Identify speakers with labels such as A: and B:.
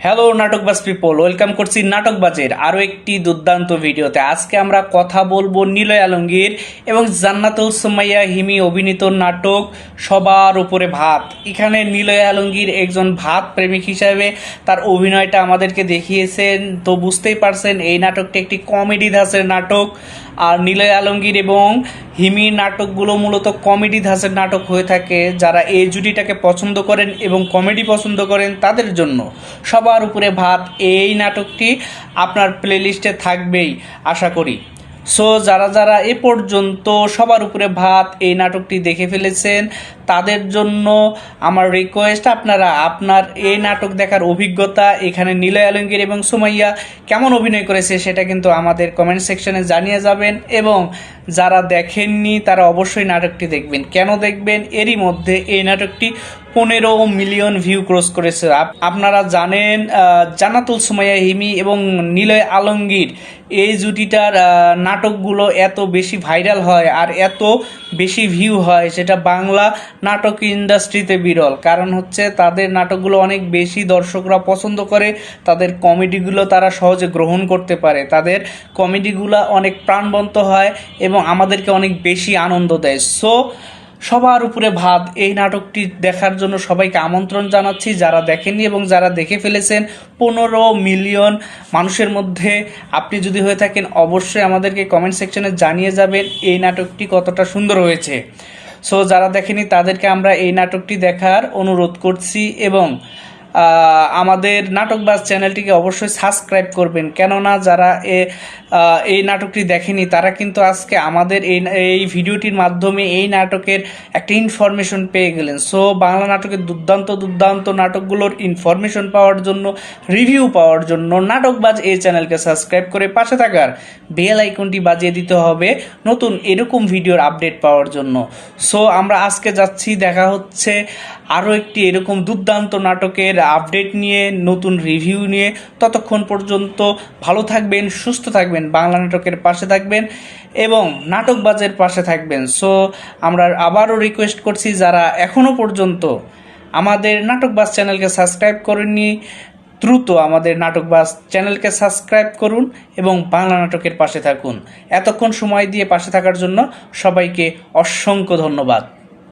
A: Hello নাটকবাজ people welcome করছি নাটকবাজের আরও একটি দুর্দান্ত ভিডিওতে। আজকে আমরা কথা বলব নিলয় আলমগীর এবং জান্নাতুল সুমাইয়া হিমি অভিনীত নাটক সবার উপরে ভাত। এখানে নিলয় আলমগীর একজন ভাত প্রেমিক হিসাবে তার অভিনয়টা আমাদেরকে দেখিয়েছেন। তো বুঝতেই পারছেন, এই নাটকটি একটি কমেডি ধাঁচের নাটক। আর নিলয় আলমগীর এবং হিমির নাটকগুলো মূলত কমেডি ধাঁচের নাটক হয়ে থাকে। যারা এই জুটিটাকে পছন্দ করেন এবং কমেডি পছন্দ করেন তাদের জন্য। সবার উপরে ভাত, এই নাটকটি আপনার প্লেলিস্টে থাকবেই, আশা করি। সো যারা যারা এ পর্যন্ত সবার উপরে ভাত, এই নাটকটি দেখে ফেলেছেন, তাদের জন্য আমার রিকোয়েস্ট আপনারা আপনার এই নাটক দেখার অভিজ্ঞতা এখানে নীলয় আলমগীর এবং সুমাইয়া কেমন অভিনয় করেছে সেটা কিন্তু আমাদের কমেন্ট সেকশনে জানিয়ে যাবেন এবং যারা দেখেননি তারা অবশ্যই নাটকটি দেখবেন। কেন দেখবেন? এরই মধ্যে এই নাটকটি পনেরো মিলিয়ন ভিউ ক্রস করেছে। আপ- আপনারা জানেন আহ, জান্নাতুল সুমাইয়া হিমি এবং নিলয় আলমগীর এই জুটিটার নাটকগুলো এত বেশি ভাইরাল হয় আর এত বেশি ভিউ হয় সেটা বাংলা নাটক ইন্ডাস্ট্রিতে বিরল। কারণ হচ্ছে তাদের নাটকগুলো অনেক বেশি দর্শকরা পছন্দ করে তাদের কমেডিগুলো তারা সহজে গ্রহণ করতে পারে। তাদের কমেডিগুলো অনেক প্রাণবন্ত হয় এবং আমাদেরকে অনেক বেশি আনন্দ দেয়। সো সবার উপরে ভাত। এই নাটকটি দেখার জন্য সবাইকে আমন্ত্রণ জানাচ্ছি যারা দেখেননি এবং যারা দেখে ফেলেছেন, পনেরো মিলিয়ন মানুষের মধ্যে আপনি যদি হয়ে থাকেন, অবশ্যই আমাদেরকে কমেন্ট সেকশনে জানিয়ে যাবেন এই নাটকটি কতটা সুন্দর হয়েছে। সো যারা দেখেনি তাদেরকে আমরা এই নাটকটি দেখার অনুরোধ করছি এবং আমাদের নাটকবাজ চ্যানেলটিকে অবশ্যই সাবস্ক্রাইব করবেন। কেননা যারা এ এই নাটকটি দেখেনি, তারা কিন্তু আজকে আমাদের এই এই ভিডিওটির মাধ্যমে এই নাটকের একটা ইনফরমেশন পেয়ে গেলেন। সো বাংলা নাটকের দুর্দান্ত দুর্দান্ত নাটকগুলোর ইনফরমেশন পাওয়ার জন্য রিভিউ পাওয়ার জন্য নাটকবাজ এই চ্যানেলকে সাবস্ক্রাইব করে পাশে থাকার বেল আইকনটি বাজিয়ে দিতে হবে নতুন এরকম ভিডিওর আপডেট পাওয়ার জন্য। সো আমরা আজকে যাচ্ছি, দেখা হচ্ছে আরও একটি এরকম দুর্দান্ত নাটকের আপডেট নিয়ে, নতুন রিভিউ নিয়ে। ততক্ষণ পর্যন্ত ভালো থাকবেন, সুস্থ থাকবেন, বাংলা নাটকের পাশে থাকবেন এবং নাটকবাজের পাশে থাকবেন। সো আমরা আবারও রিকোয়েস্ট করছি, যারা এখনও পর্যন্ত আমাদের নাটকবাজ চ্যানেলকে সাবস্ক্রাইব করেননি, দ্রুত আমাদের নাটকবাজ চ্যানেলকে সাবস্ক্রাইব করুন এবং বাংলা নাটকের পাশে থাকুন। এতক্ষণ সময় দিয়ে পাশে থাকার জন্য সবাইকে অসংখ্য ধন্যবাদ।